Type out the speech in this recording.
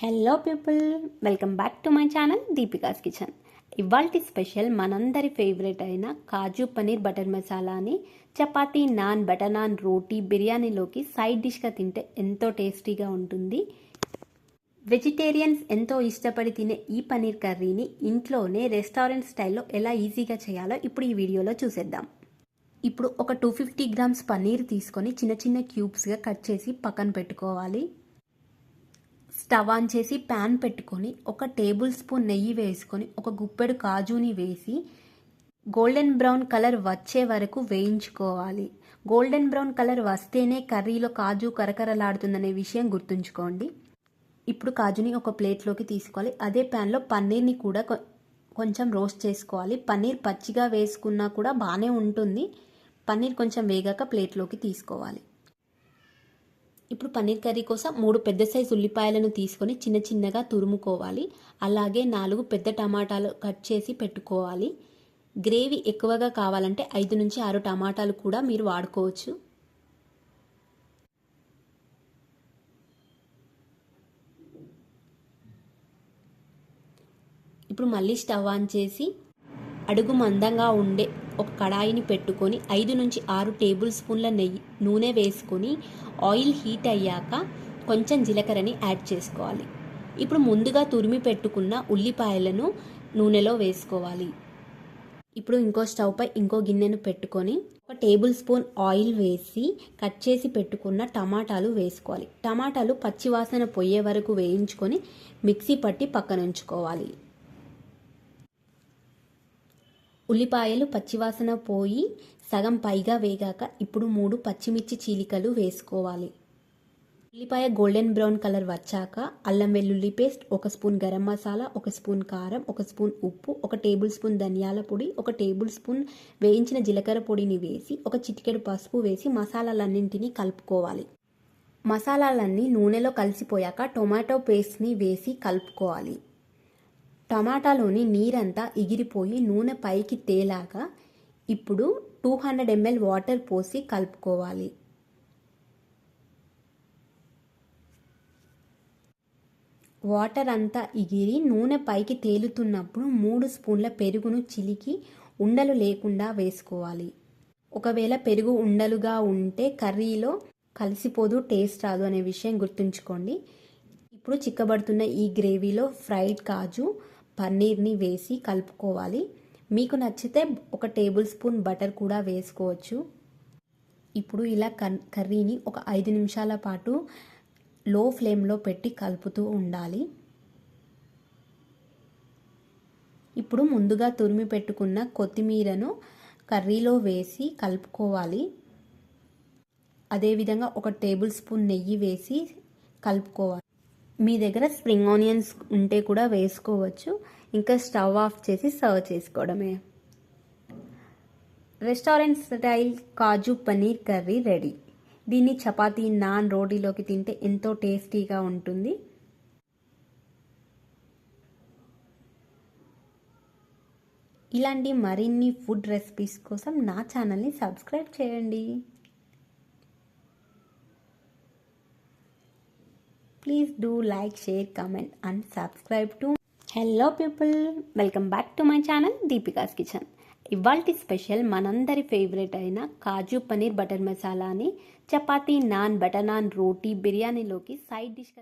Hello people welcome back to my channel Deepika's kitchen ఇవాల్టి special మనందరి favourite అయిన kaju paneer butter మసాలాని చపాతీ నాన్ బటర్ నాన్ రోటీ బిర్యానీలోకి సైడ్ డిష్గా తింటే ఎంతో టేస్టీగా ఉంటుంది. వెజిటేరియన్స్ ఎంతో ఇష్టపడి తినే ఈ పనీర్ కర్రీని ఇంట్లోనే రెస్టారెంట్ స్టైల్లో ఎలా ఈజీగా చేయాలో ఇప్పుడు ఈ వీడియోలో చూసేద్దాం. ఇప్పుడు ఒక టూ ఫిఫ్టీ గ్రామ్స్ పన్నీర్ తీసుకొని చిన్న చిన్న క్యూబ్స్గా కట్ చేసి పక్కన పెట్టుకోవాలి. స్టవ్ ఆన్ చేసి ప్యాన్ పెట్టుకొని ఒక టేబుల్ స్పూన్ నెయ్యి వేసుకొని ఒక గుప్పెడు కాజుని వేసి గోల్డెన్ బ్రౌన్ కలర్ వచ్చే వరకు వేయించుకోవాలి. గోల్డెన్ బ్రౌన్ కలర్ వస్తేనే కర్రీలో కాజు కరకరలాడుతుందనే విషయం గుర్తుంచుకోండి. ఇప్పుడు కాజుని ఒక ప్లేట్లోకి తీసుకోవాలి. అదే ప్యాన్లో పన్నీర్ని కూడా కొంచెం రోస్ట్ చేసుకోవాలి. పన్నీర్ పచ్చిగా వేసుకున్నా కూడా బాగానే ఉంటుంది. పన్నీర్ కొంచెం వేగాక ప్లేట్లోకి తీసుకోవాలి. ఇప్పుడు పన్నీర్ కర్రీ కోసం మూడు పెద్ద సైజు ఉల్లిపాయలను తీసుకొని చిన్న చిన్నగా తురుముకోవాలి. అలాగే నాలుగు పెద్ద టమాటాలు కట్ చేసి పెట్టుకోవాలి. గ్రేవీ ఎక్కువగా కావాలంటే ఐదు నుంచి ఆరు టమాటాలు కూడా మీరు వాడుకోవచ్చు. ఇప్పుడు మళ్ళీ స్టవ్ ఆన్ చేసి అడుగు మందంగా ఉండే ఒక కడాయిని పెట్టుకొని ఐదు నుంచి ఆరు టేబుల్ స్పూన్ల నెయ్యి నూనె వేసుకొని ఆయిల్ హీట్ అయ్యాక కొంచెం జీలకర్రని యాడ్ చేసుకోవాలి. ఇప్పుడు ముందుగా తురిమి పెట్టుకున్న ఉల్లిపాయలను నూనెలో వేసుకోవాలి. ఇప్పుడు ఇంకో స్టవ్ పై ఇంకో గిన్నెను పెట్టుకొని ఒక టేబుల్ స్పూన్ ఆయిల్ వేసి కట్ చేసి పెట్టుకున్న టమాటాలు వేసుకోవాలి. టమాటాలు పచ్చివాసన పోయే వరకు వేయించుకొని మిక్సీ పట్టి పక్కన ఉల్లిపాయలు పచ్చివాసన పోయి సగం పైగా వేగాక ఇప్పుడు మూడు పచ్చిమిర్చి చీలికలు వేసుకోవాలి. ఉల్లిపాయ గోల్డెన్ బ్రౌన్ కలర్ వచ్చాక అల్లం వెల్లుల్లి పేస్ట్ ఒక స్పూన్ గరం మసాలా ఒక స్పూన్ కారం ఒక స్పూన్ ఉప్పు ఒక టేబుల్ స్పూన్ ధనియాల పొడి ఒక టేబుల్ స్పూన్ వేయించిన జీలకర్ర పొడిని వేసి ఒక చిటికెడు పసుపు వేసి మసాలాలన్నింటినీ కలుపుకోవాలి. మసాలాలన్నీ నూనెలో కలిసిపోయాక టొమాటో పేస్ట్ని వేసి కలుపుకోవాలి. టమాటాలోని నీరంతా ఎగిరిపోయి నూనె పైకి తేలాక ఇప్పుడు టూ హండ్రెడ్ ఎంఎల్ వాటర్ పోసి కలుపుకోవాలి. వాటర్ అంతా ఎగిరి నూనె పైకి తేలుతున్నప్పుడు మూడు స్పూన్ల పెరుగును చిలికి ఉండలు లేకుండా వేసుకోవాలి. ఒకవేళ పెరుగు ఉండలుగా ఉంటే కర్రీలో కలిసిపోదు టేస్ట్ రాదు అనే విషయం గుర్తుంచుకోండి. ఇప్పుడు చిక్కబడుతున్న ఈ గ్రేవీలో ఫ్రైడ్ కాజు పన్నీర్ని వేసి కలుపుకోవాలి. మీకు నచ్చితే ఒక టేబుల్ స్పూన్ బటర్ కూడా వేసుకోవచ్చు. ఇప్పుడు ఇలా కర్రీని ఒక ఐదు నిమిషాల పాటు లో ఫ్లేమ్లో పెట్టి కలుపుతూ ఉండాలి. ఇప్పుడు ముందుగా తురిమి పెట్టుకున్న కొత్తిమీరను కర్రీలో వేసి కలుపుకోవాలి. అదేవిధంగా ఒక టేబుల్ స్పూన్ నెయ్యి వేసి కలుపుకోవాలి. మీ దగ్గర స్ప్రింగ్ ఆనియన్స్ ఉంటే కూడా వేసుకోవచ్చు. ఇంకా స్టవ్ ఆఫ్ చేసి సర్వ్ చేసుకోవడమే. Restaurant style kaju paneer curry ready. దీన్ని చపాతీ నాన్ రోటీలోకి తింటే ఎంతో టేస్టీగా ఉంటుంది. ఇలాంటి మరిన్ని ఫుడ్ రెసిపీస్ కోసం నా ఛానల్ని సబ్స్క్రైబ్ చేయండి. Please do like share comment and subscribe to hello people welcome back to my channel Deepika's kitchen ఇవాల్టి స్పెషల్ మనందరి ఫేవరెట్ అయిన కాజు పనీర్ బటర్ మసాలాని చపాతీ నాన్ బటర్ నాన్ రోటీ బిర్యానీలోకి సైడ్ డిష్గా